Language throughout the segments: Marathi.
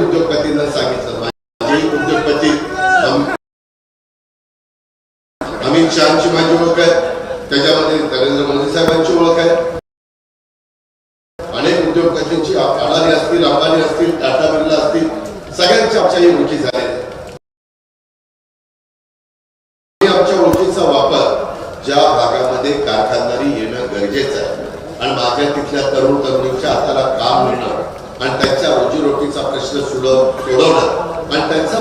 उद्योगपतींना सांगितलं माझे उद्योगपती अम- अमित शहाची माझी ओळख आहे त्याच्यामध्ये नरेंद्र मोदी साहेबांची ओळख आहे अनेक उद्योगपतींची अडाणी असतील अंबानी असतील टाटा बिर्ला असतील सगळ्यांच्या आमच्याही ओळखी झाल्या आणि आमच्या ओळखीचा वापर ज्या भागामध्ये कारखानदारी येणं गरजेचं आहे आणि माझ्या तिथल्या तरुण तरुणींच्या हाताला काम मिळणं आणि त्यांच्या रोजीरोटीचा प्रश्न सोडव सोडवणं आणि त्यांचा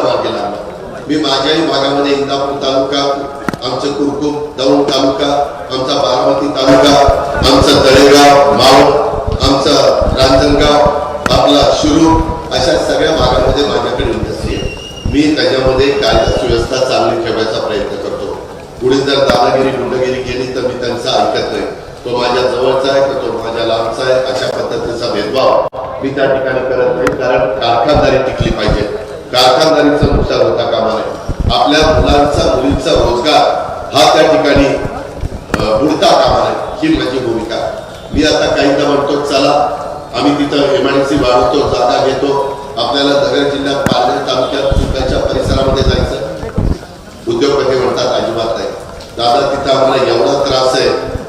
प्रपंच चांगला मी माझ्याही भागामध्ये इंदापूर तालुका आमचं कुरकुम दौंड तालुका आमचा बारामती तालुका आमचं तळेगाव मावळ आमचं रांजणगाव आपला शिरूर अशा सगळ्या भागामध्ये माझ्याकडे इंडस्ट्री आहे मी त्याच्यामध्ये कायदा सुव्यवस्था चांगली ठेवायचा प्रयत्न करतो. पुढे जर दादागिरी गुंडगिरी केली तर मी त्यांचा ऐकत नाही. तो माझ्या जवळचा आहे तर तो माझ्या लांबचा आहे अशा पद्धतीचा भेदभाव मी त्या ठिकाणी करत नाही कारण कारखानदारी टिकली पाहिजे. कारखानदारीचं नुकसान होता कामा नये आपल्या मुलांचा मुलींचा रोजगार हा त्या ठिकाणी बुडता कामा नये ही माझी भूमिका. मी आता काहींदा म्हणतो चला आम्ही तिथं एमआयडीसी वाढवतो जागा घेतो. आपल्याला नगर जिल्ह्यात पालघर तालुक्यात सुकाच्या परिसरामध्ये जायचं? उद्योगपती म्हणतात अजिबात नाही. दादा तिथं आम्हाला एवढा त्रास आहे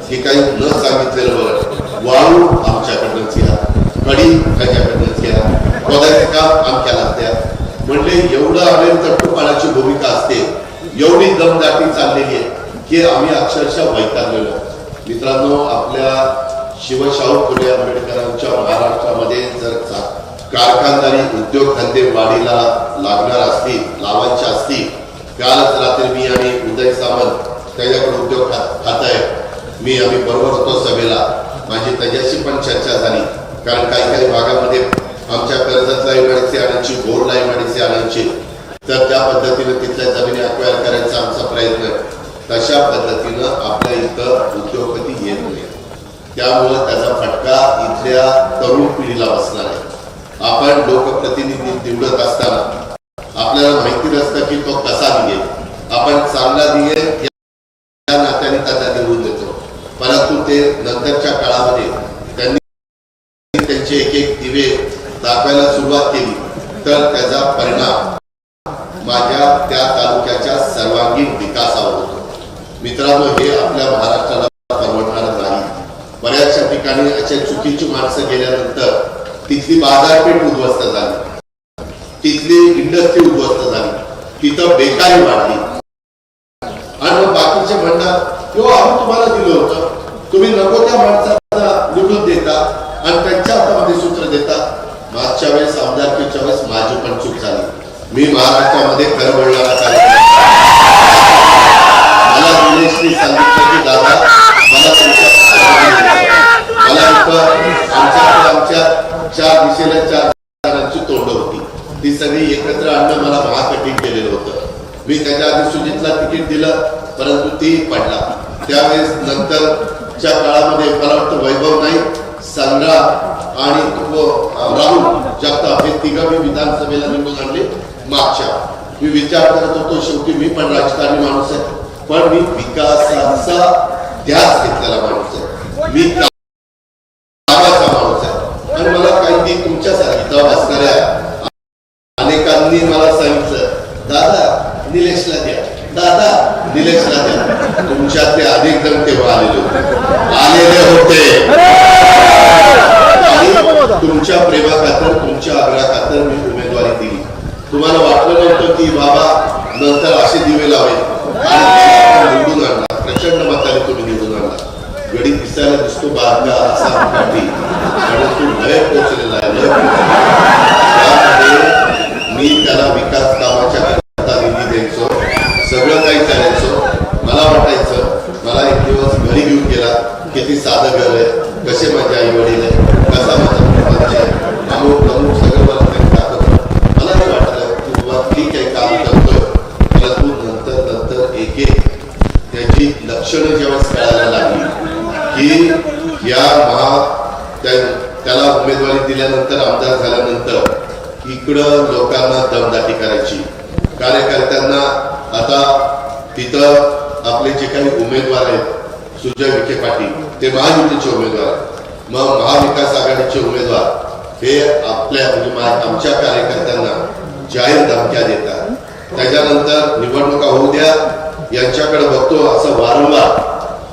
हे काही न सांगितलेलं बरं. वाळू आमच्याकडनंच घ्या कडी त्याच्याकडनंच घ्या खोदायचं काम आमच्या लागत्या. म्हणजे एवढं आम्ही तट्टूपाण्याची भूमिका असते. एवढी दमदाटी चाललेली आहे. की आम्ही अक्षरशः वैतागलेलो. मित्रांनो आपल्या शिवशाहू फुले आंबेडकरांच्या महाराष्ट्रामध्ये जर कारखानदारी उद्योगधंदे वाढीला लागणार असतील लावायचे असतील कालच रात्री मी आणि उदय सावंत त्याच्याकडे उद्योग खात आहे मी आम्ही बरोबर होतो सभेला. माझी त्याच्याशी पण चर्चा झाली. कारण काही काही भागामध्ये आमच्या कर्जतला इमारती आणायची बोर्डला इमारती आणायची तर त्या पद्धतीने तिथल्या जमिनी अक्वायर करायचा आमचा प्रयत्न. आहे तशा पद्धतीनं आपल्या इथं उद्योगपती येत नाही. त्यामुळं त्याचा फटका इथल्या तरुण पिढीला बसणार आहे. आपण लोकप्रतिनिधी निवडत असताना आपल्याला माहिती नसतं की तो कसा दिये आपण चांगला दिये या नात्याने त्याला निवडून देतो. परंतु ते नंतरच्या काळामध्ये त्यांनी त्यांचे एक एक दिवे दाखवायला सुरुवात केली. तर त्याचा परिणाम माझ्या त्या तालुक्याच्या सर्वांगीण विकासावर होतो. मित्रांनो हे आपल्या महाराष्ट्राला परवडणार नाही. बऱ्याचशा ठिकाणी अशा चुकीची माणसं गेल्यानंतर तिथली बाजारपेठ उद्ध्वस्त झाली. तिथली इंडस्ट्री उद्ध्वस्त झाली. तिथं बेकारी वाढली. आणि मग बाकीचे म्हणणार किंवा आम्ही तुम्हाला दिलं होतं. तुम्ही नको त्या माणसाला निवडून देता आणि त्यांच्या हातामध्ये सूत्र देता. मागच्या वेळेस आमदारकीच्या वेळेस माझी पण चूक झाली. मी महाराष्ट्रामध्ये खरं बोलणारा कार्यक्रम मला दिनेशनी सांगितलं की दादा मला तुमच्या मला आमच्याकडे आमच्या चार दिशेला चार जणांची तोंड होती. ती सगळी एकत्र आणणं मला महाकठीण केलेलं होतं. मी त्याच्या आधी सुजितला तिकीट दिलं परंतु ती पडला. त्यावेळेस नंतरच्या काळामध्ये मला वाटतं वैभव नाही संग्राम आणि तो, राहुल जगताप हे तिघं मी विधानसभेला निवडून आणले. मागच्या. मी विचार करत होतो शेवटी मी पण राजकारणी माणूस आहे. पण मी विकासाचा ध्यास घेतलेला माणूस आहे. मी कामाचा माणूस आहे. आणि मला काही ती तुमच्यासारखी असणाऱ्या अनेकांनी मला सांगितलं दादा निलेशला द्या. दादा निलेशला द्या. तुमच्यातले अनेक जण तेव्हा आलेले होते. आलेले होते. तुमच्या प्रेमा खातर तुमच्या आग्रहा खातर मी उमेदवारी दिली. तुम्हाला वाटलं नव्हतं की बाबा नंतर असे दिवे लावे निवडून आणला प्रचंड मताने तुम्ही निवडून आणला गडी दिसायला दिसतो बारका असा पाठी परंतु लय पोचलेला आहे लय पोचलेला आहे. मी त्याला विकास कामाच्या करता निधी द्यायचो. सगळं काही करायचो. मला वाटायचं मला एक दिवस घरी घेऊन गेला किती साधं घर आहे कसे माझे आई वडील आहे कसा माझा प्रपंच आहे अमुक अमुक सगळं मला त्यांनी दाखवलं. मला नाही वाटलं की बाबा ठीक आहे काम करतोय परंतु नंतर नंतर एक एक त्याची लक्षणं जेव्हा कळायला लागली की या महा त्याला उमेदवारी दिल्यानंतर आमदार झाल्यानंतर इकडं लोकांना दमदाटी करायची. कार्यकर्त्यांना आता तिथं आपले जे काही उमेदवार आहेत सुजय विखे पाटील ते महायुतीचे उमेदवार मग महाविकास आघाडीचे उमेदवार हे आपल्या म्हणजे आमच्या कार्यकर्त्यांना जाहीर धमक्या देतात. त्याच्यानंतर निवडणुका होऊ द्या यांच्याकडे बघतो असं वारंवार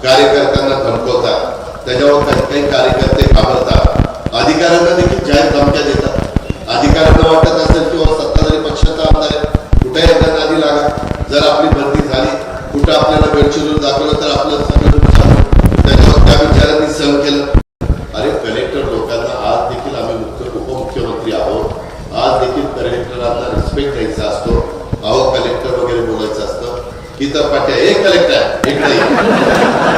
कार्यकर्त्यांना धमकवतात. त्याच्यावर काही काही कार्यकर्ते घाबरतात. अधिकाऱ्यांना देखील जाहीर धमक्या देतात. अधिकाऱ्यांना वाटत असेल किंवा हो, सत्ताधारी पक्षाचा आमदार आहे. कुठे यांना नादी लागा. जर आपली भरती झाली कुठं आपल्याला गडचिरोली दाखवलं तर आपलं सगळं नुकसान होईल. त्याच्यावर त्या विचारांनी सहन केलं अरे कलेक्टर लोकांना आज देखील आम्ही मुख्य उपमुख्यमंत्री आहोत आज देखील कलेक्टरांना रिस्पेक्ट द्यायचा असतो अहो कलेक्टर वगैरे बोलायचं असतं इतर पाट्या एक कलेक्टर एक नाही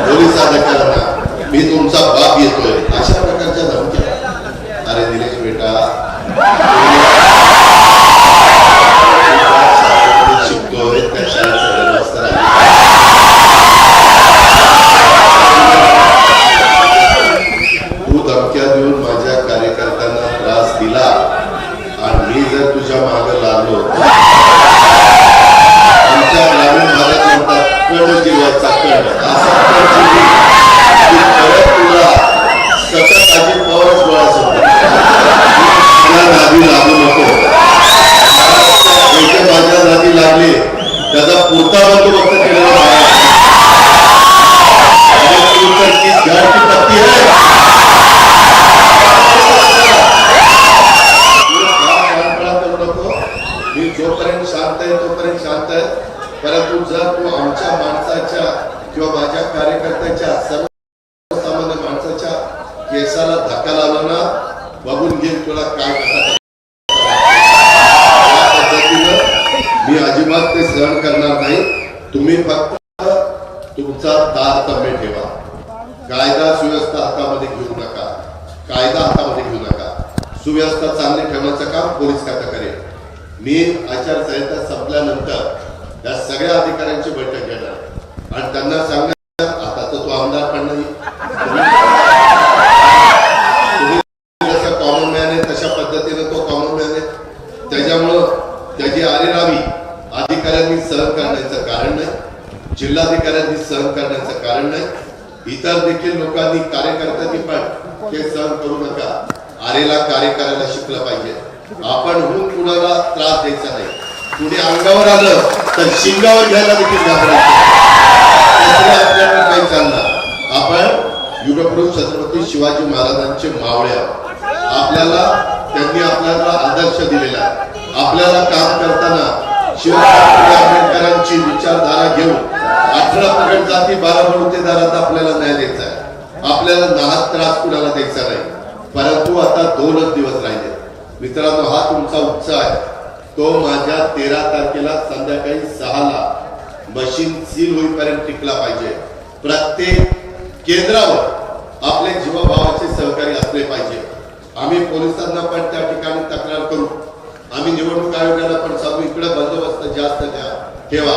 पोलीस अधिकाऱ्यांना मी तुमचा बाप येतोय अशा प्रकारच्या धमक्या अरे दिनेश बेटा शिकतोय त्या शाळेचा व्यवस्था आहे तू धमक्या देऊन माझ्या कार्यकर्त्यांना त्रास दिला आणि मी जर तुझ्या मागे लागलो आमच्या ग्रामीण भागात म्हणतात कण जीवाचा कण असा कण जीवी की परत तुला सतत अजित पवारच डोळ्यासमोर तुला नादी लागू नको जे माझ्या नादी लागले त्याचा पुरता बंदोबस्त केलेला महाराष्ट्र अरे तू तर ती झाड की पत्ती आहे मी जोपर्यंत शांत आहे तोपर्यंत शांत आहे परंतु जर तो आमच्या माणसाच्या किंवा माझ्या कार्यकर्त्याच्या सर्वसामान्य माणसाच्या केसाला धक्का लावला ना बघून घेईल तुला काय कसा पद्धतीनं मी अजिबात ते सहन करणार नाही. तुम्ही फक्त तुमचा तारतम्य ठेवा. कायदा सुव्यवस्था हातामध्ये घेऊ नका. कायदा हातामध्ये घेऊ नका. सुव्यवस्था चांगली ठेवण्याचं काम पोलीस खातं करेल मी आचारसंहिता संपल्यानंतर या सगळ्या अधिकाऱ्यांची बैठक घेणार. आणि त्यांना सांगणार आता तर तो आमदार पण नाही. कॉमन मॅन आहे तशा पद्धतीने तो कॉमन मॅन आहे. त्याच्यामुळं त्याची आरेरावी अधिकाऱ्यांनी सहन करण्याचं कारण नाही. जिल्हाधिकाऱ्यांनी सहन करण्याचं कारण नाही. इतर देखील लोकांनी कार्यकर्त्यांनी पण ते सहन करू नका. आरेला कार्य करायला शिकलं पाहिजे. आपण कुणाला त्रास द्यायचा नाही. कुणी अंगावर आलं तर शिंगावर घ्यायला देखील घाबरायचं आपल्याकडे काही चालणार. आपण युगप्रभू छत्रपती शिवाजी महाराजांचे मावळे आपल्याला त्यांनी आपल्याला आदर्श दिलेला आपल्याला काम करताना शिवाजी आंबेडकरांची विचारधारा घेऊन अठरा पगड जाती बारा बलुतेदारांना आपल्याला न्याय द्यायचा आहे. आपल्याला नाहक त्रास कुणाला द्यायचा नाही. परंतु आता दोनच दिवस राहिले. मित्रांनो हा तुमचा उत्साह आहे. तो माझ्या तेरा तारखेला संध्याकाळी सहाला मशीन सील होईपर्यंत टिकला पाहिजे. प्रत्येक केंद्रावर आपले जीवभावाचे सहकारी असले पाहिजे. आम्ही पोलिसांना पण त्या ठिकाणी तक्रार करू. आम्ही निवडणूक आयोगाला पण सांगू इकडे बंदोबस्त जास्त द्या ठेवा.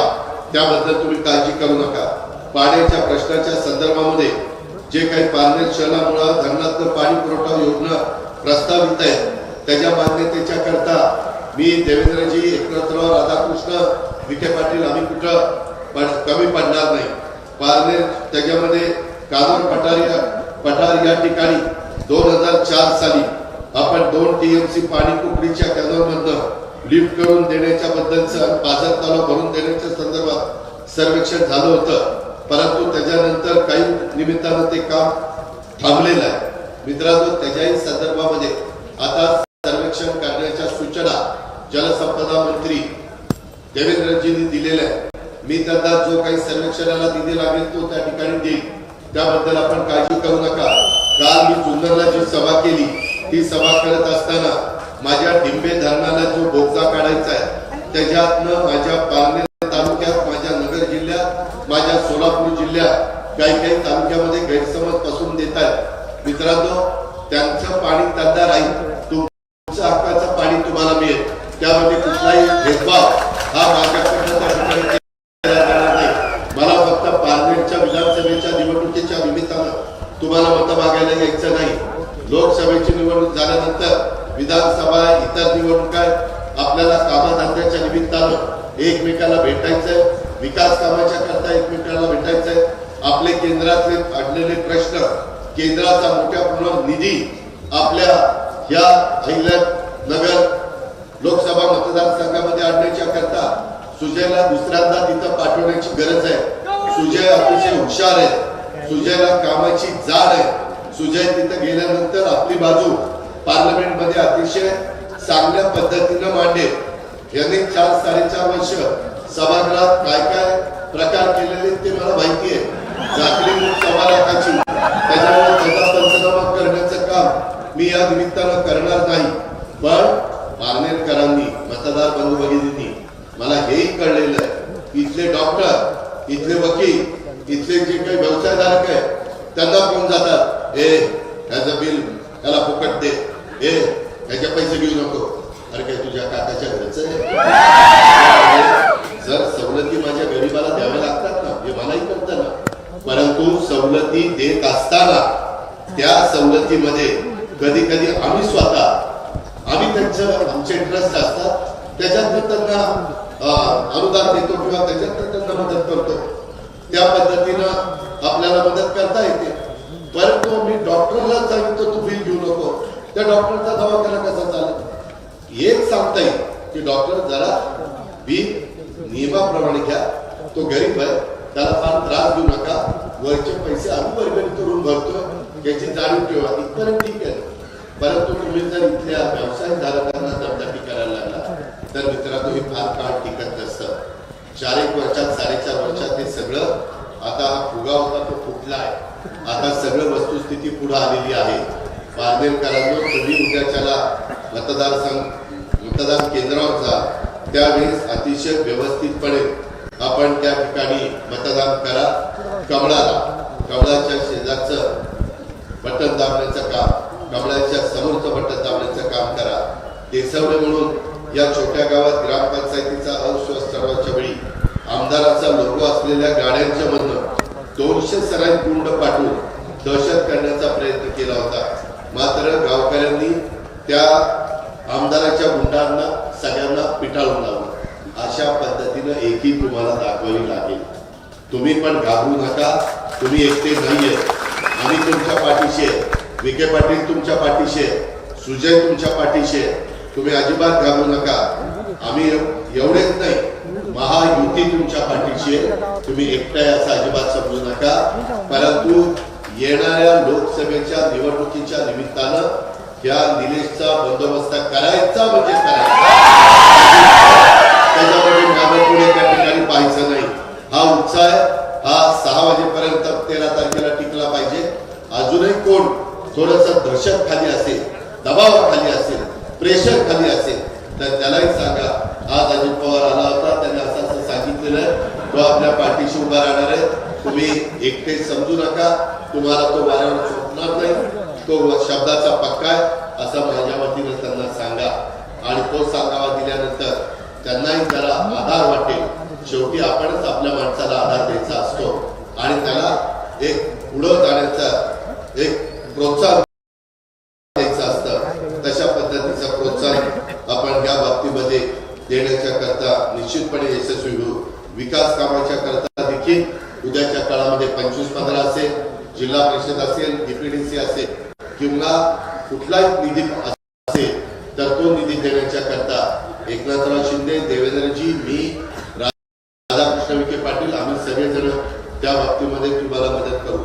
त्याबद्दल तुम्ही काळजी करू नका. पाण्याच्या प्रश्नाच्या संदर्भामध्ये जे काही पारनेर शहरामुळे धरणातलं पाणी पुरवठा योजना प्रस्तावित आहे त्याच्या मान्यतेच्या करता मी देवेंद्रजी एकनाथराव राधाकृष्ण विखे पाटील आम्ही कुठं कमी पडणार नाही. पारनेर त्याच्यामध्ये कानूर पठार या पठार या ठिकाणी दोन हजार चार साली आपण दोन टीएमसी पाणी कुकडीच्या कॅनॉलमधनं लिफ्ट करून देण्याच्या बद्दलचं बाजार तलाव भरून देण्याच्या संदर्भात सर्वेक्षण झालं होतं. परंतु त्याच्यानंतर काही निमित्तानं ते काम थांबलेलं आहे. मित्रांनो त्याच्याही संदर्भामध्ये आता सर्वेक्षण करण्याच्या सूचना जलसंपदा मंत्री देवेंद्रजींनी दिलेल्या आहे मी त्यांना जो काही सर्वेक्षणाला निधी लागेल तो त्या ठिकाणी देईल. त्याबद्दल आपण काळजी करू नका. काल मी जुन्नरला जी सभा केली ती सभा करत असताना माझ्या डिंबे धरणाला जो बोगदा काढायचा आहे त्याच्यातनं माझ्या पारनेर तालुक्यात माझ्या नगर जिल्ह्यात माझ्या सोलापूर जिल्ह्यात काही काही तालुक्यामध्ये गैरसमज पसरून देत आहेत. मित्रांनो त्यांचं पाणी त्यांना राहील तुमचं हक्काचं पाणी तुम्हाला मिळेल त्यामध्ये कुठलाही भेदभाव हा माझ्याकडनं त्या ठिकाणी मला फक्त पार्लमेंटच्या विधानसभेच्या निवडणुकीच्या निमित्तानं तुम्हाला मतं मागायला यायचं नाही लोकसभेची निवडणूक झाल्यानंतर विधानसभा इतर निवडणुका आपल्याला कामधंद्याच्या निमित्तानं एकमेकाला भेटायचंय. विकास कामाच्या करता एकमेकाला भेटायचंय आपले केंद्रातले अडलेले प्रश्न केंद्राचा मोठ्या प्रमाणात निधी आपल्या या अहिल्यानगर लोकसभा मतदारसंघामध्ये आणण्याच्या करता सुजयला दुसऱ्यांदा तिथं पाठवण्याची गरज आहे. सुजय अतिशय हुशार आहे. सुजयला कामाची जाण आहे. सुजय तिथं गेल्यानंतर आपली बाजू पार्लमेंटमध्ये अतिशय चांगल्या पद्धतीनं मांडेल. यांनी चार साडेचार वर्ष सभागृहात काय काय प्रकार केलेले ते मला माहिती आहे जाकरी मूठ सव्वा लाखाची त्याच्यामुळे त्याचा पंचनामा करण्याचं काम मी या निमित्तानं करणार नाही पण पारनेरकरांनी मतदार बंधू भगिनींनी मला हेही कळलेलं आहे इथले डॉक्टर इथले वकील इथले जे काही व्यवसायधारक आहे त्यांना फोन जातात ए ह्याचं बिल त्याला फुकट दे ए ह्याचे पैसे घेऊ नको अरे काय तुझ्या काकाच्या घरचं आहे जर सवलती माझ्या गरीबाला द्याव्या लागतात ना हे मलाही कळतं ना परंतु सवलती देत असताना त्या सवलतीमध्ये कधी कधी आम्ही स्वतः आम्ही त्यांचं आमचे इंटरेस्ट असतात. त्याच्यात त्यांना अनुदान देतो किंवा त्याच्यात त्यांना मदत करतो त्या पद्धतीनं आपल्याला मदत करता येते. परंतु मी डॉक्टरला सांगितलं तू बिल घेऊ नको. त्या डॉक्टरचा दवाखाना कसा चालेल? एक सांगता येईल की डॉक्टर जरा बिल नियमाप्रमाणे घ्या. तो गरीब आहे. त्याला फार त्रास देऊ नका. वरचे पैसे आम्ही वर्गणी करून भरतो याची जाणीव ठेवा. इथपर्यंत ठीक आहे. परंतु तुम्ही जर इथल्या व्यवसायधारकांना दमदाटी करायला लागला तर मित्रांनो हे फार काळ टिकत नसतं. चार एक वर्षात साडेचार वर्षात हे सगळं आता हा फुगा होता तो फुटला आहे आता सगळं वस्तुस्थिती पुढे आलेली आहे. पारनेरकरांनो तुम्ही उद्याच्याला मतदारसंघ मतदान केंद्रावर जा. त्यावेळेस अतिशय व्यवस्थितपणे आपण त्या ठिकाणी मतदान करा. कमळाला कमळाच्या शेजारचं बटन दाबण्याचं काम कमळाच्या समोरचं बटन दाबण्याचं काम करा. देसवडे म्हणून या छोट्या गावात ग्रामपंचायतीचा अस्वस्थ सर्वांच्या वेळी. आमदाराचा लोगो असलेल्या गाड्यांच्या मधनं दोनशे सराई कुंड पाठवून दहशत करण्याचा प्रयत्न केला होता. मात्र गावकऱ्यांनी त्या आमदाराच्या गुंडांना सगळ्यांना पिटाळून लावलं. अशा पद्धतीनं एकी तुम्हाला दाखवावी लागेल तुम्ही पण घाबरू नका तुम्ही एकटे नाहीये. आम्ही तुमच्या पाठीशी आहे. विखे पाटील तुमच्या पाठीशी आहे. सुजय तुमच्या पाठीशी आहे. तुम्ही अजिबात घाबरू नका. आम्ही एवढेच नाही महायुती तुमच्या पाठीशी आहे. तुम्ही एकटाय असं अजिबात समजू नका. परंतु येणाऱ्या लोकसभेच्या निवडणुकीच्या निमित्तानं या निलेशचा बंदोबस्त करायचा म्हणजे करायचा. त्याच्यामध्ये मागे पुढे त्या ठिकाणी पाहायचं नाही. हा उत्साह हा सहा वाजेपर्यंत तेरा तारखेला टिकला पाहिजे. अजूनही कोण थोडस दहशत खाली असेल दबावाखाली असेल प्रेशर खाली असेल तर त्यालाही सांगा. आज अजित पवार आला होता त्याने असं असं सांगितलेलं तो आपल्या पाठीशी उभा राहणार आहे. तुम्ही एकटे समजू नका. तुम्हाला तो वाऱ्यावर चोपणार नाही. तो शब्दाचा पक्का आहे. असं माझ्या वतीनं त्यांना सांगा. आणि तो सांगावा दिल्यानंतर त्यांनाही जरा आधार वाटेल. शेवटी आपणच आपल्या माणसाला आधार द्यायचा असतो. आणि त्याला एक पुढं जाण्याचा एक प्रोत्साहन द्यायचं असतं. तशा पद्धतीचं प्रोत्साहन आपण या बाबतीमध्ये देण्याच्या करता निश्चितपणे यशस्वी होऊ. विकास कामाच्या करता देखील उद्याच्या काळामध्ये पंचवीस पंधरा असेल जिल्हा परिषद असेल डीपीडीसी असेल किंवा कुठलाही निधी असेल तर तो निधी देण्याच्या करता एकनाथराव शिंदे देवेंद्रजी मी राधाकृष्ण विखे पाटील आम्ही सगळेजण त्या बाबतीमध्ये तुम्हाला मदत करू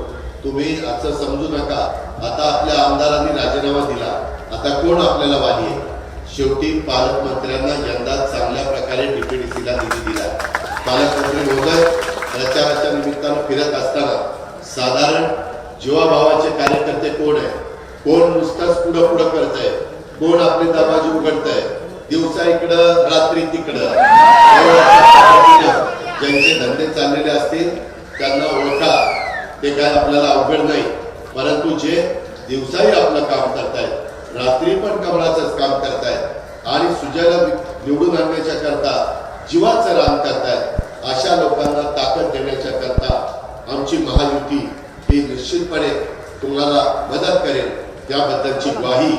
तुम्ही असं समजू नका आता आपल्या आमदारांनी राजीनामा दिला आता कोण आपल्याला वाली आहे शेवटी पालकमंत्र्यांना यंदा चांगल्या प्रकारे डीपीडीसीला निधी दिला पालकमंत्री महोदय प्रचाराच्या निमित्तानं फिरत असताना साधारण जीवाभावाचे कार्यकर्ते कोण आहे कोण नुसताच पुढं पुढं करत आहे कोण आपले दरवाजे उघडत आहे दिवसा इकडं रात्री तिकडं. ज्यांचे धंदे चाललेले असतील त्यांना ओळखा. ते काय आपल्याला अवघड नाही. परंतु जे दिवसाही आपलं काम करतायत रात्री पण कमळाचंच काम करतायत आणि सुजयला निवडून आणण्याच्या करता जीवाचं रान करतायत अशा लोकांना ताकद देण्याच्या करता आमची महायुती ही निश्चितपणे तुम्हाला मदत करेल त्याबद्दलची ग्वाही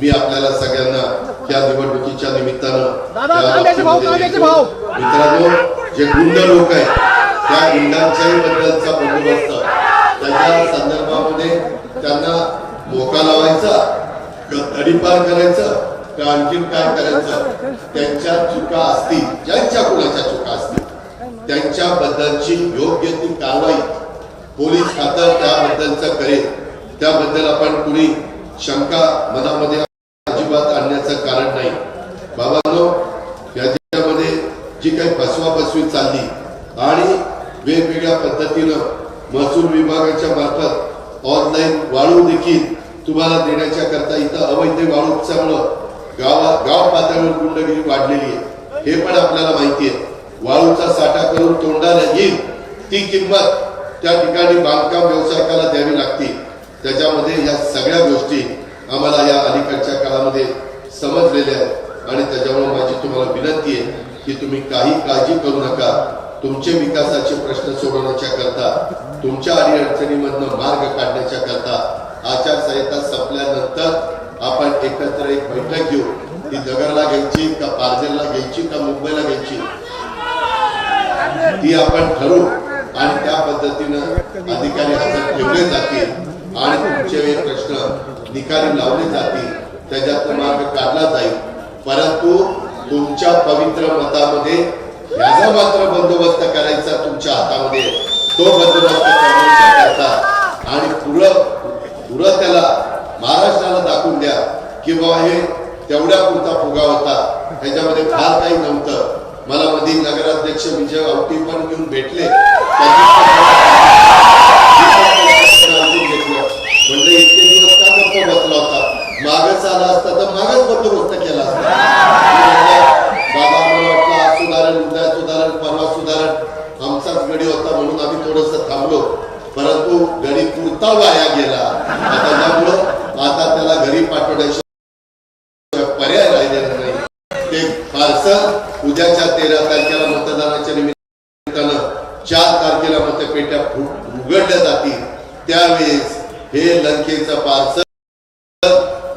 मी आपल्याला सगळ्यांना त्या निवडणुकीच्या निमित्तानं. मित्रांनो जे गुंड लोक आहेत त्या गुंडांच्याही बद्दलचा बंदोबस्त त्याच्या संदर्भामध्ये त्यांना मोका लावायचा तडीपार करायचं का आणखीन काय करायचं त्यांच्या चुका असतील ज्यांच्या कुणाच्या चुका असतील त्यांच्याबद्दलची योग्य ती कारवाई पोलीस खातं त्याबद्दलचं करेल. त्याबद्दल आपण कुणी शंका मनामध्ये अजिबात आणण्याचं कारण नाही. बाबांनो याच्यामध्ये जी काही फसवा चालली आणि वेगवेगळ्या पद्धतीनं महसूल विभागाच्या मार्फत ऑनलाईन वाळू देखील तुम्हाला देण्याच्या करता इथं अवैध वाळू उपसामुळं गावा गाव पातळीवर गुंडगिरी वाढलेली आहे. हे पण आपल्याला माहिती आहे. वाळूचा साठा करून तोंडाला येईल ती किंमत त्या ठिकाणी बांधकाम व्यावसायिकाला द्यावी लागते. त्याच्यामध्ये या सगळ्या गोष्टी आम्हाला या अलीकडच्या काळामध्ये समजलेल्या आहेत. आणि त्याच्यामुळे माझी तुम्हाला विनंती आहे की तुम्ही काही काळजी करू नका. तुमचे विकासाचे प्रश्न सोडवण्याच्या करता तुमच्या अडीअडचणीमधनं मार्ग काढण्याच्या करता आचारसंहिता संपल्यानंतर आपण एकत्र एक बैठक घेऊ. ती नगरला घ्यायची का पारजेलला घ्यायची का मुंबईला घ्यायची? ती आपण ठरवू. आणि त्या पद्धतीनं अधिकारी हातात ठेवले जातील आणि तुमचे हे प्रश्न निकाली लावले जातील. त्याच्यात मार्ग काढला जाईल. परंतु तुमच्या पवित्र मतामध्ये याचा मात्र बंदोबस्त करायचा तुमच्या हातामध्ये. तो बंदोबस्त करण्याच्या आणि पुढं पुरं त्याला महाराष्ट्राला दाखवून द्या की बाबा हे तेवढ्या पुरता फुगा होता. त्याच्यामध्ये फार काही नव्हतं. मला मधी नगराध्यक्ष विजय आवटी पण घेऊन भेटले. म्हणलं इतके दिवस का गप्प बसला होता? मागच आला असता तर मागच बंदोबस्त केला असता. बाबा मला वाटलं आज सुधारण उद्या सुधारण परवा सुधारण. आमचाच गडी होता म्हणून आम्ही थोडस थांबलो. परंतु गडी पुरता वाया गेला. आता त्यामुळं आता त्याला घरी पाठवण्याची पर्याय राहिलेला नाही ते पार्सल उद्याच्या तेरा तारखेला मतदानाच्या निमित्तानं चार तारखेला मतपेट्या फु- उघडल्या जातील. त्यावेळेस हे लंकेचं पार्सल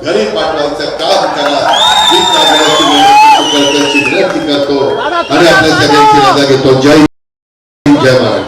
घरी पाठवायचं काम करा. विनंती करतो. आणि आपल्या सगळ्यांची रजा घेतो. जय जय महाराज